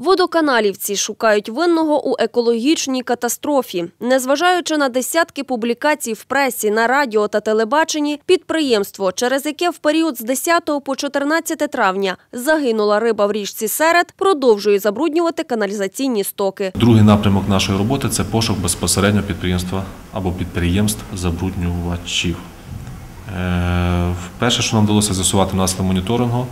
Водоканалівці шукають винного у екологічній катастрофі. Незважаючи на десятки публікацій в пресі, на радіо та телебаченні, підприємство, через яке в період з 10 по 14 травня загинула риба в річці Серед, продовжує забруднювати каналізаційні стоки. Другий напрямок нашої роботи це пошук безпосередньо підприємства або підприємств забруднювачів. Е, Перше, що нам вдалося з'ясувати внаслідок моніторингу,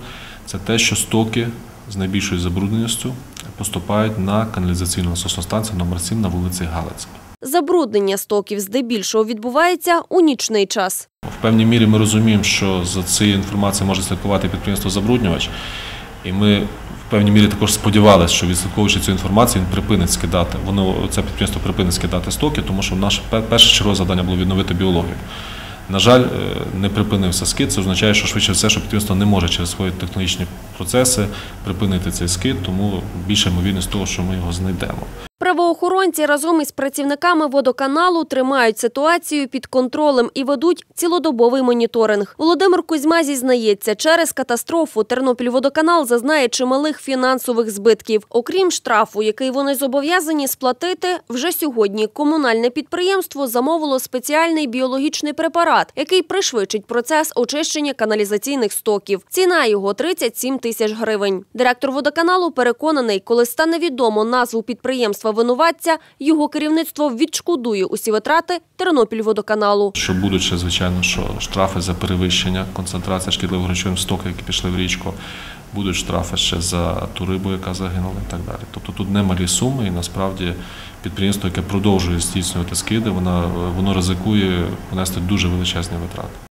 це те, що стоки з найбільшою забрудненістю поступають на каналізаційну насосну станцію номер 7 на вулиці Галицькій. Забруднення стоків здебільшого відбувається у нічний час. В певній мірі ми розуміємо, що за цією інформацією може слідкувати підприємство забруднювач, і ми в певній мірі також сподівалися, що відслідковуючи цю інформацію, він припинить скидати. Воно це підприємство припинить скидати стоки, тому що наше перше чергове завдання було відновити біологію. На жаль, е, не припинився скид. Це означає, що швидше все, що підприємство не може через свої технологічні процеси припинити цей скид, тому більше ймовірність того, що ми його знайдемо. Правоохоронці разом із працівниками водоканалу тримають ситуацію під контролем і ведуть цілодобовий моніторинг. Володимир Кузьма зізнається, через катастрофу Тернопільводоканал зазнає чималих фінансових збитків. Окрім штрафу, який вони зобов'язані сплатити, вже сьогодні комунальне підприємство замовило спеціальний біологічний препарат, який пришвидшить процес очищення каналізаційних стоків. Ціна його 37 тисяч гривень. Директор водоканалу переконаний, коли стане відомо назву підприємства винуватця, його керівництво відшкодує усі витрати Тернопільводоканалу. Що будуть ще, звичайно, що штрафи за перевищення концентрації шкідливих речовин в стоках, які пішли в річку, будуть штрафи ще за ту рибу, яка загинула і так далі. Тобто тут немалі суми, і насправді підприємство, яке продовжує здійснювати скиди, вона, воно ризикує понести дуже величезні витрати.